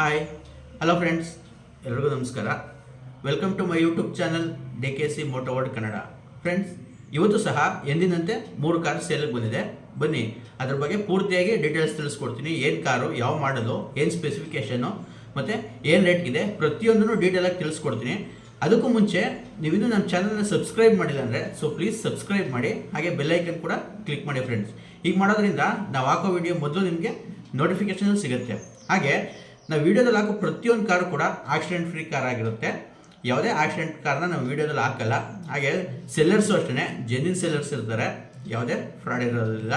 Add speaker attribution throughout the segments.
Speaker 1: Hi hello friends ಎಲ್ರಿಗೂ ನಮಸ್ಕಾರ. Welcome to my YouTube channel D K C Motoworld Kannada friends ಇವತ್ತು ಸಹ ಎಂದಿನಂತೆ ಮೂರು ಕಾರ್ ಸೇಲಿಗೆ ಬಂದಿದೆ. ಬನ್ನಿ ಅದ್ರ ಬಗ್ಗೆ ಪೂರ್ತಿಯಾಗಿ ಡೀಟೇಲ್ಸ್ ತಿಳಿಸ್ಕೊಡ್ತೀನಿ. ಏನು ಕಾರು ಯಾವ ಮಾಡಲು ಏನು ಸ್ಪೆಸಿಫಿಕೇಷನು ಮತ್ತು ಏನು ರೇಟ್ ಇದೆ ಪ್ರತಿಯೊಂದನ್ನು ಡೀಟೇಲಾಗಿ ತಿಳಿಸ್ಕೊಡ್ತೀನಿ. ಅದಕ್ಕೂ ಮುಂಚೆ ನೀವಿನ್ನೂ ನಮ್ಮ ಚಾನಲ್ನ ಸಬ್ಸ್ಕ್ರೈಬ್ ಮಾಡಿಲ್ಲ ಅಂದರೆ ಸೊ ಪ್ಲೀಸ್ ಸಬ್ಸ್ಕ್ರೈಬ್ ಮಾಡಿ. ಹಾಗೆ ಬೆಲ್ಲೈಕನ್ ಕೂಡ ಕ್ಲಿಕ್ ಮಾಡಿ ಫ್ರೆಂಡ್ಸ್ ಈಗ ಮಾಡೋದ್ರಿಂದ ನಾವು ಹಾಕೋ ವಿಡಿಯೋ ಮೊದಲು ನಿಮಗೆ ನೋಟಿಫಿಕೇಶನ್ ಸಿಗುತ್ತೆ. ಹಾಗೆ ನಾವು ವೀಡಿಯೋದಲ್ಲಿ ಹಾಕೋ ಪ್ರತಿಯೊಂದು ಕಾರು ಕೂಡ ಆಕ್ಸಿಡೆಂಟ್ ಫ್ರೀ ಕಾರ್ ಆಗಿರುತ್ತೆ. ಯಾವುದೇ ಆಕ್ಸಿಡೆಂಟ್ ಕಾರ್ನ ನಾವು ವೀಡಿಯೋದಲ್ಲಿ ಹಾಕಲ್ಲ. ಹಾಗೆ ಸೆಲ್ಲರ್ಸು ಅಷ್ಟೇ ಜೆನ್ಯೂನ್ ಸೆಲ್ಲರ್ಸ್ ಇರ್ತಾರೆ. ಯಾವುದೇ ಫ್ರಾಡ್ ಇರೋದಿಲ್ಲ.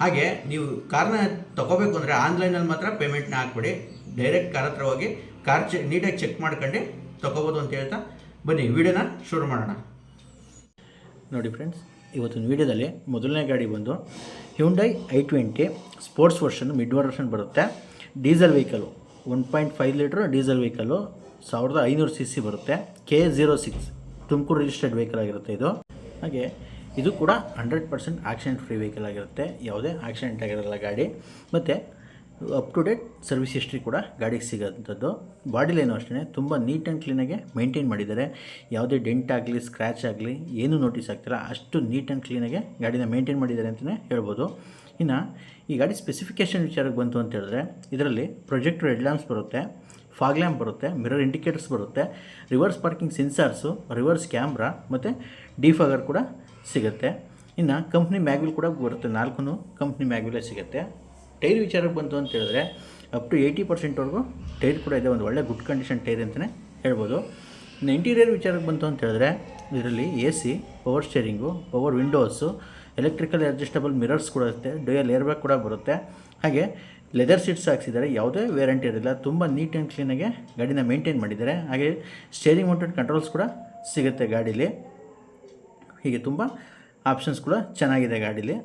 Speaker 1: ಹಾಗೆ ನೀವು ಕಾರ್ನ ತಗೋಬೇಕು ಅಂದರೆ ಆನ್ಲೈನಲ್ಲಿ ಮಾತ್ರ ಪೇಮೆಂಟ್ನ ಹಾಕ್ಬಿಡಿ. ಡೈರೆಕ್ಟ್ ಕಾರ್ ಹತ್ರ ಹೋಗಿ ಕಾರ್ ಚೆ ನೀಟಾಗಿ ಚೆಕ್ ಮಾಡ್ಕೊಂಡು ತಗೋಬೋದು ಅಂತ ಹೇಳ್ತಾ ಬನ್ನಿ. ವಿಡಿಯೋನ ಶುರು ಮಾಡೋಣ. ನೋಡಿ ಫ್ರೆಂಡ್ಸ್ ಇವತ್ತಿನ ವೀಡಿಯೋದಲ್ಲಿ ಮೊದಲನೇ ಗಾಡಿ ಬಂದು Hyundai I twenty sports version mid version ಬರುತ್ತೆ. Diesel vehicle one point five litre diesel vehicle ಸಾವಿರದ ಐನೂರು ಸಿ ಸಿ ಬರುತ್ತೆ. K zero six, Tumakuru registered vehicle ಆಗಿರುತ್ತೆ ಇದು. ಹಾಗೆ ಇದು ಕೂಡ hundred percent accident free vehicle ಆಗಿರುತ್ತೆ. ಯಾವುದೇ ಆಕ್ಸಿಡೆಂಟ್ ಆಗಿರಲ್ಲ ಗಾಡಿ. ಮತ್ತು up to date service history ಕೂಡ ಗಾಡಿಗೆ ಸಿಗೋಂಥದ್ದು ಬಾಡಿ ಲೈನು ಅಷ್ಟೇ ತುಂಬ ನೀಟ್ ಆ್ಯಂಡ್ ಕ್ಲೀನಾಗೆ ಮೇಂಟೈನ್ ಮಾಡಿದ್ದಾರೆ. ಯಾವುದೇ ಡೆಂಟ್ ಆಗಲಿ ಸ್ಕ್ರ್ಯಾಚ್ ಆಗಲಿ, ಏನೂ ನೋಟಿಸ್ ಆಗ್ತಿಲ್ಲ, ಅಷ್ಟು ನೀಟ್ ಆ್ಯಂಡ್ ಕ್ಲೀನಾಗೆ ಗಾಡಿನ ಮೇಂಟೈನ್ ಮಾಡಿದ್ದಾರೆ ಅಂತಲೇ ಹೇಳ್ಬೋದು. ಇನ್ನು ಈ ಗಾಡಿ ಸ್ಪೆಸಿಫಿಕೇಷನ್ ವಿಚಾರಕ್ಕೆ ಬಂತು ಅಂತ ಹೇಳಿದ್ರೆ, ಇದರಲ್ಲಿ ಪ್ರೊಜೆಕ್ಟರ್ ಹೆಡ್ ಲ್ಯಾಂಪ್ಸ್ ಬರುತ್ತೆ ಫಾಗ್ ಲ್ಯಾಂಪ್ ಬರುತ್ತೆ ಮಿರರ್ ಇಂಡಿಕೇಟರ್ಸ್ ಬರುತ್ತೆ reverse parking sensors reverse camera ಮತ್ತು ಡಿಫಾಗರ್ ಕೂಡ ಸಿಗುತ್ತೆ. ಇನ್ನು ಕಂಪ್ನಿ ಮ್ಯಾಗ್ವಿಲ್ ಕೂಡ ಬರುತ್ತೆ ನಾಲ್ಕು ಕಂಪ್ನಿ ಮ್ಯಾಗ್ವಿಲೇ ಸಿಗುತ್ತೆ. ಟೈರ್ ವಿಚಾರಕ್ಕೆ ಬಂತು ಅಂತ ಹೇಳಿದ್ರೆ ಅಪ್ ಟು ಏಯ್ಟಿ ಪರ್ಸೆಂಟ್ವರೆಗೂ ಟೈರ್ ಕೂಡ ಇದೆ, ಒಂದು ಒಳ್ಳೆ ಗುಡ್ ಕಂಡೀಷನ್ ಟೈರ್ ಅಂತಲೇ ಹೇಳ್ಬೋದು. ಇನ್ನು ಇಂಟೀರಿಯರ್ ವಿಚಾರಕ್ಕೆ ಬಂತು ಅಂತ ಹೇಳಿದ್ರೆ ಇದರಲ್ಲಿ A C power steering power windows electrical adjustable mirrors ಕೂಡ ಇರುತ್ತೆ ಡ್ಯೂಯಲ್ ಏರ್ ಬ್ಯಾಗ್ ಕೂಡ ಬರುತ್ತೆ. ಹಾಗೆ ಲೆದರ್ ಸೀಟ್ಸ್ ಹಾಕ್ಸಿದ್ದಾರೆ, ಯಾವುದೇ ವ್ಯಾರಂಟಿ ಇರಲಿಲ್ಲ ತುಂಬ ನೀಟ್ ಆ್ಯಂಡ್ ಕ್ಲೀನಾಗೆ ಗಾಡಿನ ಮೇಂಟೈನ್ ಮಾಡಿದ್ದಾರೆ. ಹಾಗೆ ಸ್ಟೇರಿಂಗ್ ಮೌಂಟೆಡ್ ಕಂಟ್ರೋಲ್ಸ್ ಕೂಡ ಸಿಗುತ್ತೆ ಗಾಡೀಲಿ. ಹೀಗೆ ತುಂಬ ಆಪ್ಷನ್ಸ್ ಕೂಡ ಚೆನ್ನಾಗಿದೆ ಗಾಡೀಲಿ.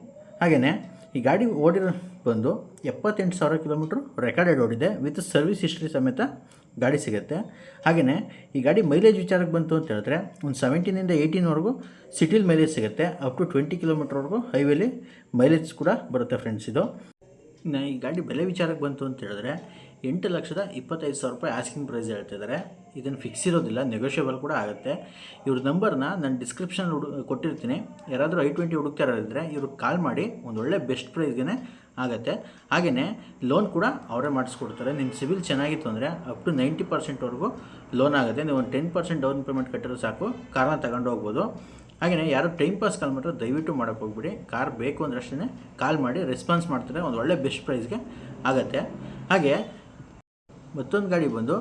Speaker 1: ಹಾಗೆಯೇ ಈ ಗಾಡಿ ಓಡಿರೋ ಬಂದು ಎಪ್ಪತ್ತೆಂಟು ಸಾವಿರ ಕಿಲೋಮೀಟ್ರ್ ರೆಕಾರ್ಡೆಡ್ ಓಡಿದೆ. ವಿತ್ ಸರ್ವಿಸ್ ಹಿಸ್ಟ್ರಿ ಸಮೇತ ಗಾಡಿ ಸಿಗುತ್ತೆ. ಹಾಗೆಯೇ ಈ ಗಾಡಿ ಮೈಲೇಜ್ ವಿಚಾರಕ್ಕೆ ಬಂತು ಅಂತ ಹೇಳಿದ್ರೆ ಒಂದು ಸೆವೆಂಟೀನಿಂದ ಏಯ್ಟೀನ್ವರೆಗೂ ಸಿಟಿಲಿ ಮೈಲೇಜ್ ಸಿಗುತ್ತೆ. ಅಪ್ ಟು ಟ್ವೆಂಟಿ ಕಿಲೋಮೀಟ್ರ್ವರೆಗೂ ಹೈವೇಲಿ ಮೈಲೇಜ್ ಕೂಡ ಬರುತ್ತೆ ಫ್ರೆಂಡ್ಸ್ ಇದು. ಇನ್ನು ಈ ಗಾಡಿ ಬೆಲೆ ವಿಚಾರಕ್ಕೆ ಬಂತು ಅಂತ ಹೇಳಿದ್ರೆ ಎಂಟು ಲಕ್ಷದ ಇಪ್ಪತ್ತೈದು ಸಾವಿರ ರೂಪಾಯಿ ಆಸ್ಕಿಂಗ್ ಪ್ರೈಸ್ ಹೇಳ್ತಿದ್ದಾರೆ ಇದನ್ನು ಫಿಕ್ಸ್ ಇರೋದಿಲ್ಲ ನೆಗೋಷಿಯಬಲ್ ಕೂಡ ಆಗುತ್ತೆ. ಇವ್ರ ನಂಬರ್ನ ನಾನು ಡಿಸ್ಕ್ರಿಪ್ಷನ್ ಹುಡು, ಕೊಟ್ಟಿರ್ತೀನಿ. ಯಾರಾದರೂ ಐ ಟ್ವೆಂಟಿ ಹುಡುಕ್ತಾರಿದ್ರೆ ಇವ್ರಿಗೆ ಕಾಲ್ ಮಾಡಿ ಒಂದು ಒಳ್ಳೆ ಬೆಸ್ಟ್ ಪ್ರೈಸ್ಗೆ ಆಗುತ್ತೆ. ಹಾಗೆಯೇ ಲೋನ್ ಕೂಡ ಅವರೇ ಮಾಡಿಸ್ಕೊಡ್ತಾರೆ. ನಿಮ್ಮ ಸಿವಿಲ್ ಚೆನ್ನಾಗಿತ್ತು ಅಂದರೆ ಅಪ್ ಟು ನೈಂಟಿ ಪರ್ಸೆಂಟ್ವರೆಗೂ ಲೋನ್ ಆಗುತ್ತೆ. ನೀವು ಒಂದು ಟೆನ್ ಪರ್ಸೆಂಟ್ ಡೌನ್ ಪೇಮೆಂಟ್ ಕಟ್ಟಿರೋ ಸಾಕು ಕಾರ್ನ ತಗೊಂಡು ಹೋಗ್ಬೋದು. ಹಾಗೆಯೇ ಯಾರು ಟೈಮ್ ಪಾಸ್ ಕಾಲ್ ಮಾಡಿದ್ರೆ ದಯವಿಟ್ಟು ಮಾಡೋಕ್ಕೆ ಹೋಗ್ಬಿಡಿ. ಕಾರ್ ಬೇಕು ಅಂದ್ರೆ ಅಷ್ಟೇ ಕಾಲ್ ಮಾಡಿ ರೆಸ್ಪಾನ್ಸ್ ಮಾಡ್ತಾರೆ ಒಂದು ಒಳ್ಳೆ ಬೆಸ್ಟ್ ಪ್ರೈಸ್ಗೆ ಆಗುತ್ತೆ. ಹಾಗೆ, ಮತ್ತೊಂದು ಗಾಡಿ ಬಂದು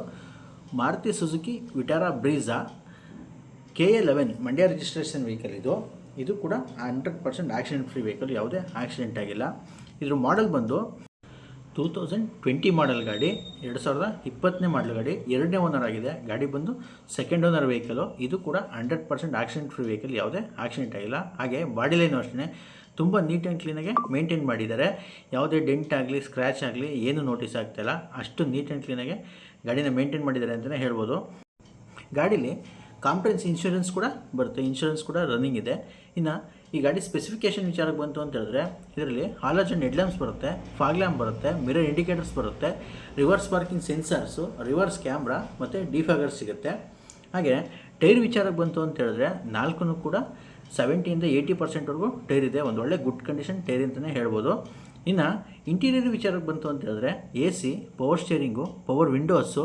Speaker 1: Maruti Suzuki, Vitara Brezza K A eleven Mandya registration vehicle ಇದು. ಇದು ಕೂಡ hundred percent accident free vehicle ಯಾವುದೇ ಆಕ್ಸಿಡೆಂಟ್ ಆಗಿಲ್ಲ. ಇದ್ರ ಮಾಡೆಲ್ ಬಂದು ಟೂ ತೌಸಂಡ್ ಟ್ವೆಂಟಿ ಮಾಡೆಲ್ ಗಾಡಿ, ಎರಡು ಸಾವಿರದ ಇಪ್ಪತ್ತನೇ ಮಾಡಲ್ ಗಾಡಿ, ಎರಡನೇ ಓನರ್ ಆಗಿದೆ. ಗಾಡಿ ಬಂದು ಸೆಕೆಂಡ್ ಓನರ್ ವೆಹಿಕಲು ಇದು ಕೂಡ hundred percent accident free vehicle ಯಾವುದೇ ಆಕ್ಸಿಡೆಂಟ್ ಆಗಿಲ್ಲ. ಹಾಗೆ ಬಾಡಿ ಲೈನು ಅಷ್ಟೇ ತುಂಬ ನೀಟ್ ಆ್ಯಂಡ್ ಕ್ಲೀನಾಗೆ ಮೇಂಟೈನ್ ಮಾಡಿದ್ದಾರೆ. ಯಾವುದೇ ಡೆಂಟ್ ಆಗಲಿ ಸ್ಕ್ರ್ಯಾಚ್ ಆಗಲಿ ಏನು ನೋಟಿಸ್ ಆಗ್ತಾಯಿಲ್ಲ ಅಷ್ಟು ನೀಟ್ ಆ್ಯಂಡ್ ಕ್ಲೀನಾಗೆ ಗಾಡಿನ ಮೇಂಟೈನ್ ಮಾಡಿದ್ದಾರೆ ಅಂತಲೇ ಹೇಳ್ಬೋದು. ಗಾಡೀಲಿ ಕಾಂಪ್ರೆನ್ಸ್ ಇನ್ಶೂರೆನ್ಸ್ ಕೂಡ ಬರುತ್ತೆ. ಇನ್ಶೂರೆನ್ಸ್ ಕೂಡ ರನ್ನಿಂಗ್ ಇದೆ. ಇನ್ನು ಈ ಗಾಡಿ ಸ್ಪೆಸಿಫಿಕೇಷನ್ ವಿಚಾರಕ್ಕೆ ಬಂತು ಅಂತ ಹೇಳಿದ್ರೆ, ಇದರಲ್ಲಿ ಹಾಲಜನ್ ಹೆಡ್ಲ್ಯಾಂಪ್ಸ್ ಬರುತ್ತೆ ಫಾಗ್ ಲ್ಯಾಂಪ್ ಬರುತ್ತೆ ಮಿರರ್ ಇಂಡಿಕೇಟರ್ಸ್ ಬರುತ್ತೆ reverse parking sensors reverse camera ಮತ್ತು ಡಿಫಾಗರ್ ಸಿಗುತ್ತೆ. ಹಾಗೆ ಟೈರ್ ವಿಚಾರಕ್ಕೆ ಬಂತು ಅಂತ ಹೇಳಿದ್ರೆ ನಾಲ್ಕು ಕೂಡ ಸೆವೆಂಟಿಯಿಂದ ಏಯ್ಟಿ ಪರ್ಸೆಂಟ್ವರೆಗೂ ಟೈರ್ ಇದೆ. ಒಂದು ಒಳ್ಳೆ ಗುಡ್ ಕಂಡೀಷನ್ ಟೈರ್ ಅಂತಲೇ ಹೇಳ್ಬೋದು. ಇನ್ನು ಇಂಟೀರಿಯರ್ ವಿಚಾರಕ್ಕೆ ಬಂತು ಅಂತ ಹೇಳಿದ್ರೆ A C power steering power windows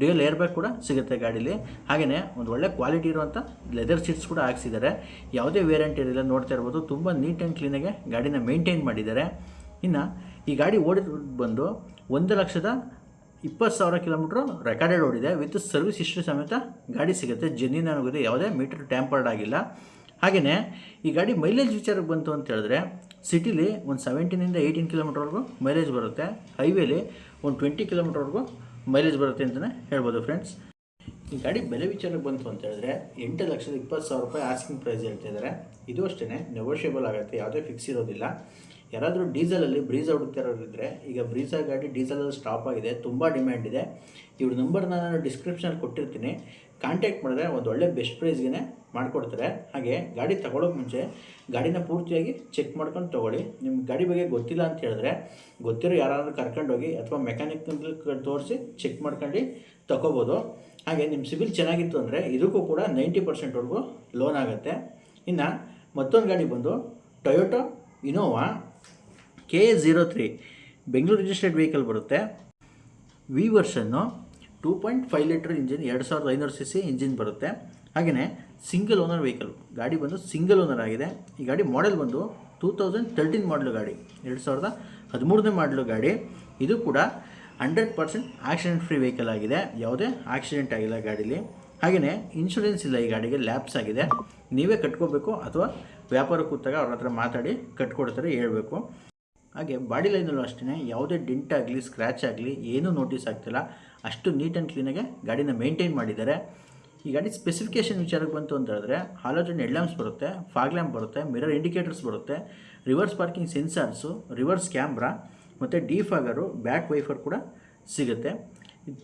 Speaker 1: dual air bag ಕೂಡ ಸಿಗುತ್ತೆ ಗಾಡೀಲಿ. ಹಾಗೆಯೇ ಒಂದು ಒಳ್ಳೆ ಕ್ವಾಲಿಟಿ ಇರುವಂಥ ಲೆದರ್ ಸೀಟ್ಸ್ ಕೂಡ ಹಾಕ್ಸಿದ್ದಾರೆ. ಯಾವುದೇ ವೇರಿಯಂಟ್ ಇರಲಿಲ್ಲ ನೋಡ್ತಾ ಇರ್ಬೋದು. ತುಂಬ ನೀಟ್ ಆ್ಯಂಡ್ ಕ್ಲೀನಾಗೆ ಗಾಡಿನ ಮೇಂಟೈನ್ ಮಾಡಿದ್ದಾರೆ. ಇನ್ನು ಈ ಗಾಡಿ ಓಡಿದ ಬಂದು ಒಂದು ಲಕ್ಷದ ಇಪ್ಪತ್ತು ಸಾವಿರ ಕಿಲೋಮೀಟ್ರು ರೆಕಾರ್ಡೆಡ್ ಓಡಿದೆ ವಿತ್ ಸರ್ವಿಸ್ ಇಷ್ಟು ಸಮೇತ ಗಾಡಿ ಸಿಗುತ್ತೆ. ಜೆನ್ಯೂನ್ ಆಗಿದೆ ಯಾವುದೇ ಮೀಟರ್ ಟ್ಯಾಂಪರ್ಡ್ ಆಗಿಲ್ಲ. ಹಾಗೆಯೇ ಈ ಗಾಡಿ ಮೈಲೇಜ್ ವಿಚಾರಕ್ಕೆ ಬಂತು ಅಂತ ಹೇಳಿದ್ರೆ ಸಿಟಿಲಿ ಒಂದು ಸೆವೆಂಟೀನಿಂದ ಏಯ್ಟೀನ್ ಕಿಲೋಮೀಟ್ರ್ವರೆಗೂ ಮೈಲೇಜ್ ಬರುತ್ತೆ. ಹೈವೇಲಿ ಒಂದು ಟ್ವೆಂಟಿ ಕಿಲೋಮೀಟ್ರ್ವರೆಗೂ ಮೈಲೇಜ್ ಬರುತ್ತೆ ಅಂತಲೇ ಹೇಳ್ಬೋದು ಫ್ರೆಂಡ್ಸ್ ಈ ಗಾಡಿ ಬೆಲೆ ವಿಚಾರಕ್ಕೆ ಬಂತು ಅಂತ ಹೇಳಿದ್ರೆ, ಎಂಟು ಲಕ್ಷದ ಇಪ್ಪತ್ತು ಸಾವಿರ ರೂಪಾಯಿ ಆಸ್ಕಿಂಗ್ ಪ್ರೈಸ್ ಹೇಳ್ತಿದ್ದಾರೆ ಇದು ಅಷ್ಟೇ ನೆಗೋಷಿಯಬಲ್ ಆಗುತ್ತೆ, ಯಾವುದೇ ಫಿಕ್ಸ್ ಇರೋದಿಲ್ಲ. ಯಾರಾದರೂ ಡೀಸೆಲಲ್ಲಿ ಬ್ರೀಝಾ ಹುಡುಕ್ತಿರೋರಿದ್ದರೆ ಈಗ ಬ್ರೀಸರ್ ಗಾಡಿ ಡೀಸೆಲಲ್ಲಿ ಸ್ಟಾಪ್ ಆಗಿದೆ, ತುಂಬ ಡಿಮ್ಯಾಂಡ್ ಇದೆ. ಇವ್ರ ನಂಬರ್ನ ನಾನು ಡಿಸ್ಕ್ರಿಪ್ಷನಲ್ಲಿ ಕೊಟ್ಟಿರ್ತೀನಿ. ಕಾಂಟ್ಯಾಕ್ಟ್ ಮಾಡಿದ್ರೆ ಒಂದು ಒಳ್ಳೆ ಬೆಸ್ಟ್ ಪ್ರೈಸ್ಗೆ ಮಾಡಿಕೊಡ್ತಾರೆ. ಹಾಗೆ ಗಾಡಿ ತಗೊಳ್ಳೋಕೆ ಮುಂಚೆ ಗಾಡಿನ ಪೂರ್ತಿಯಾಗಿ ಚೆಕ್ ಮಾಡ್ಕೊಂಡು ತೊಗೊಳ್ಳಿ. ನಿಮ್ಮ ಗಾಡಿ ಬಗ್ಗೆ ಗೊತ್ತಿಲ್ಲ ಅಂತ ಹೇಳಿದ್ರೆ ಗೊತ್ತಿರೋ ಯಾರಾದ್ರೂ ಕರ್ಕೊಂಡೋಗಿ ಅಥವಾ ಮೆಕ್ಯಾನಿಕ್ ತೋರಿಸಿ ಚೆಕ್ ಮಾಡ್ಕೊಂಡು ತಗೋಬೋದು. ಹಾಗೆ ನಿಮ್ಮ ಸಿಬಿಲ್ ಚೆನ್ನಾಗಿತ್ತು ಅಂದರೆ ಇದಕ್ಕೂ ಕೂಡ ನೈಂಟಿ ಪರ್ಸೆಂಟ್ವರೆಗೂ ಲೋನ್ ಆಗುತ್ತೆ. ಇನ್ನು ಮತ್ತೊಂದು ಗಾಡಿ ಬಂದು Toyota Innova K zero three Bengaluru registered vehicle ಬರುತ್ತೆ. V version two point five litre engine ಎರಡು ಸಾವಿರದ ಐನೂರು ಸಿ ಸಿ ಇಂಜಿನ್ ಬರುತ್ತೆ. ಹಾಗೆಯೇ ಸಿಂಗಲ್ ಓನರ್ ವೆಹಿಕಲ್ ಗಾಡಿ ಬಂದು ಸಿಂಗಲ್ ಓನರ್ ಆಗಿದೆ. ಈ ಗಾಡಿ ಮಾಡೆಲ್ ಬಂದು ಟೂ ತೌಸಂಡ್ ತರ್ಟೀನ್ ಮಾಡಲು ಗಾಡಿ. ಎರಡು ಸಾವಿರದ ಹದಿಮೂರನೇ ಮಾಡಲು ಗಾಡಿ. ಇದು ಕೂಡ hundred percent accident free vehicle ಆಗಿದೆ. ಯಾವುದೇ ಆಕ್ಸಿಡೆಂಟ್ ಆಗಿಲ್ಲ ಗಾಡೀಲಿ. ಹಾಗೆಯೇ ಇನ್ಶೂರೆನ್ಸ್ ಇಲ್ಲ ಈ ಗಾಡಿಗೆ ಲ್ಯಾಬ್ಸ್ ಆಗಿದೆ. ನೀವೇ ಕಟ್ಕೋಬೇಕು ಅಥವಾ ವ್ಯಾಪಾರ ಕೂತಾಗ ಅವ್ರ ಹತ್ರ ಮಾತಾಡಿ ಕಟ್ಕೊಡ್ತಾರೆ, ಹೇಳ್ಬೇಕು. ಹಾಗೆ ಬಾಡಿ ಲೈನಲ್ಲೂ ಅಷ್ಟೇ ಯಾವುದೇ ಡಿಂಟ್ ಆಗಲಿ ಸ್ಕ್ರ್ಯಾಚ್ ಆಗಲಿ, ಏನೂ ನೋಟಿಸ್ ಆಗ್ತಿಲ್ಲ. ಅಷ್ಟು ನೀಟ್ ಆ್ಯಂಡ್ ಕ್ಲೀನಾಗೆ ಗಾಡಿನ ಮೇಂಟೈನ್ ಮಾಡಿದ್ದಾರೆ. ಈ ಗಾಡಿ ಸ್ಪೆಸಿಫಿಕೇಷನ್ ವಿಚಾರಕ್ಕೆ ಬಂತು ಅಂತ ಹೇಳಿದ್ರೆ, ಹಾಲೋಜನ್ ಹೆಡ್ ಲ್ಯಾಂಪ್ಸ್ ಬರುತ್ತೆ ಫಾಗ್ ಲ್ಯಾಂಪ್ ಬರುತ್ತೆ ಮಿರರ್ ಇಂಡಿಕೇಟರ್ಸ್ ಬರುತ್ತೆ reverse parking sensors reverse camera ಮತ್ತು ಡಿಫಾಗರು ಬ್ಯಾಕ್ ವೈಫರ್ ಕೂಡ ಸಿಗುತ್ತೆ.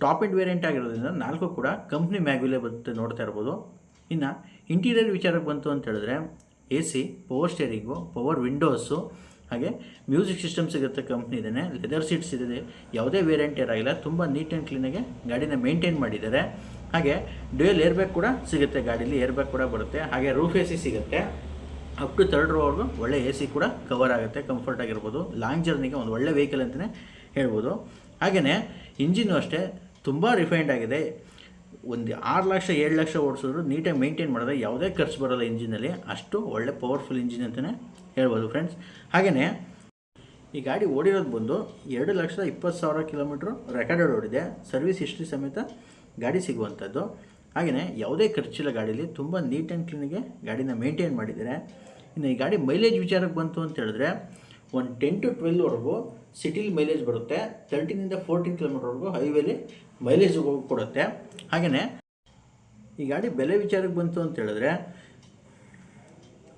Speaker 1: ಟಾಪ್ ಎಂಡ್ ವೇರಿಯಂಟ್ ಆಗಿರೋದ್ರಿಂದ ನಾಲ್ಕು ಕೂಡ ಕಂಪ್ನಿ ಮ್ಯಾಗ್ವಿಲೇ ಬರುತ್ತೆ ನೋಡ್ತಾ ಇರ್ಬೋದು. ಇನ್ನು ಇಂಟೀರಿಯರ್ ವಿಚಾರಕ್ಕೆ ಬಂತು ಅಂತ ಹೇಳಿದ್ರೆ A C power steering power windows ಹಾಗೆ ಮ್ಯೂಸಿಕ್ ಸಿಸ್ಟಮ್ ಸಿಗುತ್ತೆ ಕಂಪ್ನಿದೇ ಲೆದರ್ ಸೀಟ್ಸ್ ಇದೆ. ಯಾವುದೇ ವೇರಿಯಂಟ್ ಇರಾಗಿಲ್ಲ. ತುಂಬ ನೀಟ್ ಆ್ಯಂಡ್ ಕ್ಲೀನಾಗಿ ಗಾಡಿನ ಮೇಂಟೈನ್ ಮಾಡಿದ್ದಾರೆ. ಹಾಗೆ ಡ್ಯೂಯಲ್ ಏರ್ ಬ್ಯಾಗ್ ಕೂಡ ಸಿಗುತ್ತೆ ಗಾಡೀಲಿ. ಏರ್ ಬ್ಯಾಗ್ ಕೂಡ ಬರುತ್ತೆ. ಹಾಗೆ ರೂಫ್ ಎ ಸಿ ಸಿಗುತ್ತೆ ಅಪ್ ಟು ತರ್ಡ್ ರೋವರೆಗೂ ಒಳ್ಳೆ ಎ ಸಿ ಕೂಡ ಕವರ್ ಆಗುತ್ತೆ. ಕಂಫರ್ಟ್ ಆಗಿರ್ಬೋದು. ಲಾಂಗ್ ಜರ್ನಿಗೆ ಒಂದು ಒಳ್ಳೆ ವೆಹಿಕಲ್ ಅಂತಲೇ ಹೇಳ್ಬೋದು. ಹಾಗೆಯೇ ಇಂಜಿನು ಅಷ್ಟೇ ತುಂಬ ರಿಫೈನ್ಡ್ ಆಗಿದೆ. ಒಂದು ಆರು ಲಕ್ಷ, ಏಳು ಲಕ್ಷ ಓಡಿಸಿದ್ರು ನೀಟಾಗಿ ಮೇಂಟೈನ್ ಮಾಡಿದ್ರೆ ಯಾವುದೇ ಖರ್ಚು ಬರೋಲ್ಲ ಇಂಜಿನಲ್ಲಿ ಅಷ್ಟು ಒಳ್ಳೆ ಪವರ್ಫುಲ್ ಇಂಜಿನ್ ಅಂತಲೇ ಹೇಳ್ಬೋದು ಫ್ರೆಂಡ್ಸ್ ಹಾಗೆಯೇ ಈ ಗಾಡಿ ಓಡಿರೋದು ಬಂದು ಎರಡು ಲಕ್ಷದ ಇಪ್ಪತ್ತು ಸಾವಿರ ಕಿಲೋಮೀಟ್ರ್ ರೆಕಾರ್ಡೆಡ್ ಓಡಿದೆ. ಸರ್ವಿಸ್ ಹಿಸ್ಟ್ರಿ ಸಮೇತ ಗಾಡಿ ಸಿಗುವಂಥದ್ದು. ಹಾಗೆಯೇ ಯಾವುದೇ ಖರ್ಚಿಲ್ಲ ಗಾಡೀಲಿ, ತುಂಬ ನೀಟ್ ಆ್ಯಂಡ್ ಕ್ಲೀನಿಗೆ ಗಾಡಿನ ಮೇಂಟೈನ್ ಮಾಡಿದ್ದಾರೆ. ಇನ್ನು ಈ ಗಾಡಿ ಮೈಲೇಜ್ ವಿಚಾರಕ್ಕೆ ಬಂತು ಅಂತ ಹೇಳಿದ್ರೆ, ಒಂದು ಟೆನ್ ಟು ಟ್ವೆಲ್ವರೆಗೂ ಸಿಟಿಲಿ ಮೈಲೇಜ್ ಬರುತ್ತೆ. ತರ್ಟೀನಿಂದ ಫೋರ್ಟೀನ್ ಕಿಲೋಮೀಟರ್ವರೆಗೂ ಹೈವೇಲಿ ಮೈಲೇಜ್ ಕೊಡುತ್ತೆ. ಹಾಗೆಯೇ ಈ ಗಾಡಿ ಬೆಲೆ ವಿಚಾರಕ್ಕೆ ಬಂತು ಅಂತ ಹೇಳಿದ್ರೆ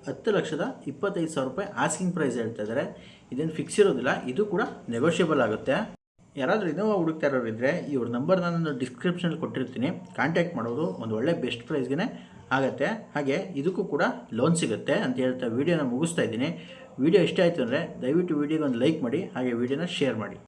Speaker 1: ಹತ್ತು ಲಕ್ಷದ ಇಪ್ಪತ್ತೈದು ಸಾವಿರ ರೂಪಾಯಿ ಆಸ್ಕಿಂಗ್ ಪ್ರೈಸ್ ಹೇಳ್ತಾ ಇದ್ದಾರೆ ಇದೇನು ಫಿಕ್ಸ್ ಇರೋದಿಲ್ಲ, ಇದು ಕೂಡ ನೆಗೋಷಿಯಬಲ್ ಆಗುತ್ತೆ. ಯಾರಾದರೂ ಇನೋವಾ ಹುಡುಕ್ತಾ ಇರೋರಿದ್ದರೆ ಇವ್ರ ನಂಬರ್ ನಾನು ಡಿಸ್ಕ್ರಿಪ್ಷನಲ್ಲಿ ಕೊಟ್ಟಿರ್ತೀನಿ. ಕಾಂಟ್ಯಾಕ್ಟ್ ಮಾಡೋದು ಒಂದು ಒಳ್ಳೆ ಬೆಸ್ಟ್ ಪ್ರೈಸ್ಗೇ ಆಗುತ್ತೆ. ಹಾಗೆ ಇದಕ್ಕೂ ಕೂಡ ಲೋನ್ ಸಿಗುತ್ತೆ ಅಂತ ಹೇಳ್ತಾ ವೀಡಿಯೋನ ಮುಗಿಸ್ತಾ ಇದ್ದೀನಿ. ವೀಡಿಯೋ ಇಷ್ಟ ಆಯಿತು ಅಂದರೆ ದಯವಿಟ್ಟು ವೀಡಿಯೋಗೆ ಒಂದು ಲೈಕ್ ಮಾಡಿ, ಹಾಗೆ ವೀಡಿಯೋನ ಶೇರ್ ಮಾಡಿ.